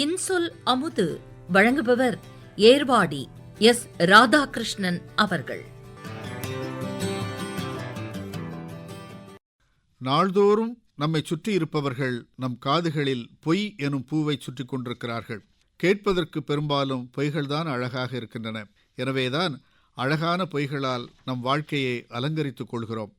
இன்சொல் அமுது வழங்குபவர் ஏர்வாடி எஸ் ராதாகிருஷ்ணன் அவர்கள். நாள்தோறும் நம்மை சுற்றி இருப்பவர்கள் நம் காதுகளில் பொய் எனும் பூவை சுற்றி கொண்டிருக்கிறார்கள். கேட்பதற்கு பெரும்பாலும் பொய்கள்தான் அழகாக இருக்கின்றன. எனவேதான் அழகான பொய்களால் நம் வாழ்க்கையை அலங்கரித்துக் கொள்கிறோம்.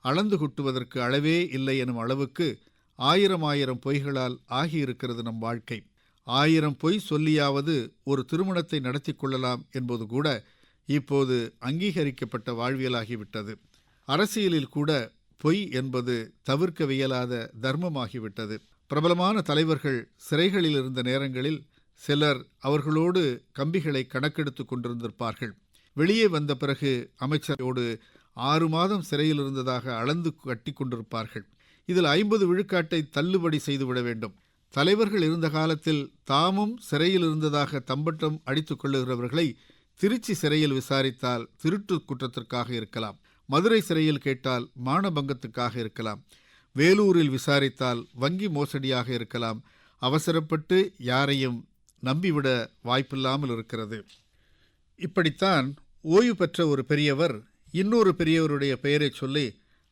அளந்து குட்டுவதற்கு அளவே இல்லை எனும் அளவுக்கு ஆயிரம் ஆயிரம் பொய்களால் ஆகியிருக்கிறது நம் வாழ்க்கை. ஆயிரம் பொய் சொல்லியாவது ஒரு திருமணத்தை நடத்தி கொள்ளலாம் என்பது கூட இப்போது அங்கீகரிக்கப்பட்ட வாழ்வியலாகிவிட்டது. அரசியலில் கூட பொய் என்பது தவிர்க்கவியலாத தர்மமாகிவிட்டது. பிரபலமான தலைவர்கள் சிறைகளில் இருந்த நேரங்களில் சிலர் அவர்களோடு கம்பிகளை கணக்கெடுத்து கொண்டிருந்திருப்பார்கள். வெளியே வந்த பிறகு அமைச்சரோடு ஆறு மாதம் சிறையில் இருந்ததாக அளந்து கட்டி கொண்டிருப்பார்கள். இதில் ஐம்பது விழுக்காட்டை தள்ளுபடி செய்துவிட வேண்டும். தலைவர்கள் இருந்த காலத்தில் தாமும் சிறையில் இருந்ததாக தம்பட்டம் அடித்துக் கொள்ளுகிறவர்களை திருச்சி சிறையில் விசாரித்தால் திருட்டு குற்றத்திற்காக இருக்கலாம். மதுரை சிறையில் கேட்டால் மானபங்கத்துக்காக இருக்கலாம். வேலூரில் விசாரித்தால் வங்கி மோசடியாக இருக்கலாம். அவசரப்பட்டு யாரையும் நம்பிவிட வாய்ப்பில்லாமல் இருக்கிறது. இப்படித்தான் ஓய்வு பெற்ற ஒரு பெரியவர் இன்னொரு பெரியவருடைய பெயரை சொல்லி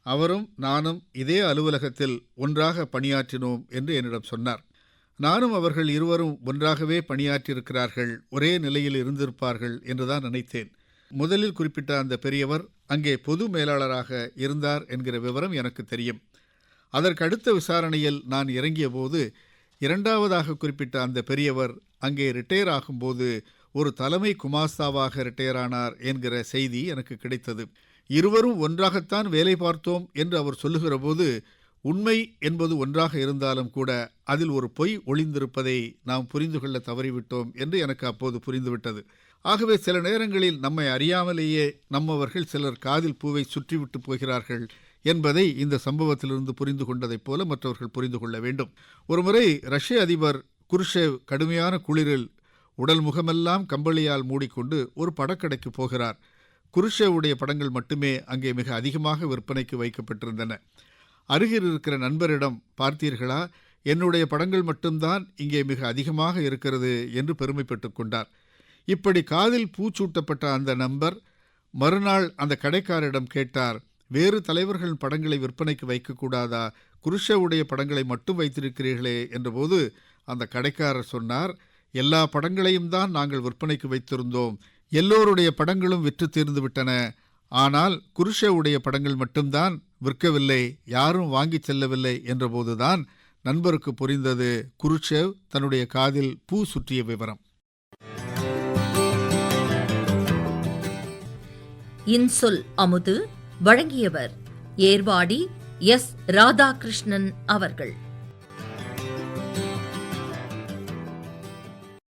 அவரும் நானும் இதே அலுவலகத்தில் ஒன்றாக பணியாற்றினோம் என்று என்னிடம் சொன்னார். நானும் அவர்கள் இருவரும் ஒன்றாகவே பணியாற்றியிருக்கிறார்கள் ஒரே நிலையில் இருந்திருப்பார்கள் என்றுதான் நினைத்தேன். முதலில் குறிப்பிட்ட அந்த பெரியவர் அங்கே பொது மேலாளராக இருந்தார் என்கிற விவரம் எனக்கு தெரியும். அதற்கு அடுத்த விசாரணையில் நான் இறங்கிய போது இரண்டாவதாக குறிப்பிட்ட அந்த பெரியவர் அங்கே ரிட்டையர் ஆகும்போது ஒரு தலைமை குமாஸ்தாவாக ரிட்டையர் ஆனார் என்கிற செய்தி எனக்கு கிடைத்தது. இருவரும் ஒன்றாகத்தான் வேலை பார்த்தோம் என்று அவர் சொல்லுகிற போது உண்மை என்பது ஒன்றாக இருந்தாலும் கூட அதில் ஒரு பொய் ஒளிந்திருப்பதை நாம் புரிந்து கொள்ள தவறிவிட்டோம் என்று எனக்கு அப்போது புரிந்துவிட்டது. ஆகவே சில நேரங்களில் நம்மை அறியாமலேயே நம்மவர்கள் சிலர் காதில் பூவை சுற்றிவிட்டு போகிறார்கள் என்பதை இந்த சம்பவத்திலிருந்து புரிந்து கொண்டதைப் போல மற்றவர்கள் புரிந்து கொள்ள வேண்டும். ஒருமுறை ரஷ்ய அதிபர் குருஷேவ் கடுமையான குளிரில் உடல் முகமெல்லாம் கம்பளியால் மூடிக்கொண்டு ஒரு படக்கடைக்கு போகிறார். குருஷேவுடைய படங்கள் மட்டுமே அங்கே மிக அதிகமாக விற்பனைக்கு வைக்கப்பட்டிருந்தன. அருகில் இருக்கிற நண்பரிடம் பார்த்தீர்களா? என்னுடைய படங்கள் மட்டும்தான் இங்கே மிக அதிகமாக இருக்கிறது என்று பெருமைப்பட்டு கொண்டார். இப்படி காதில் பூச்சூட்டப்பட்ட அந்த நண்பர் மறுநாள் அந்த கடைக்காரரிடம் கேட்டார் வேறு தலைவர்கள் படங்களை விற்பனைக்கு வைக்கக்கூடாதா குருஷவுடைய படங்களை மட்டும் வைத்திருக்கிறீர்களே என்றபோது அந்த கடைக்காரர் சொன்னார் எல்லா படங்களையும் தான் நாங்கள் விற்பனைக்கு வைத்திருந்தோம். எல்லோருடைய படங்களும் விற்று தீர்ந்துவிட்டன ஆனால் குருஷவுடைய படங்கள் மட்டும்தான் விற்கவில்லை யாரும் வாங்கிச் செல்லவில்லை என்றபோதுதான் நண்பருக்கு புரிந்தது குருஷேவ் தன்னுடைய காதில் பூ சுற்றிய விவரம். இன்சொல் அமுது வழங்கியவர் ஏர்வாடி எஸ். ராதாகிருஷ்ணன் அவர்கள்.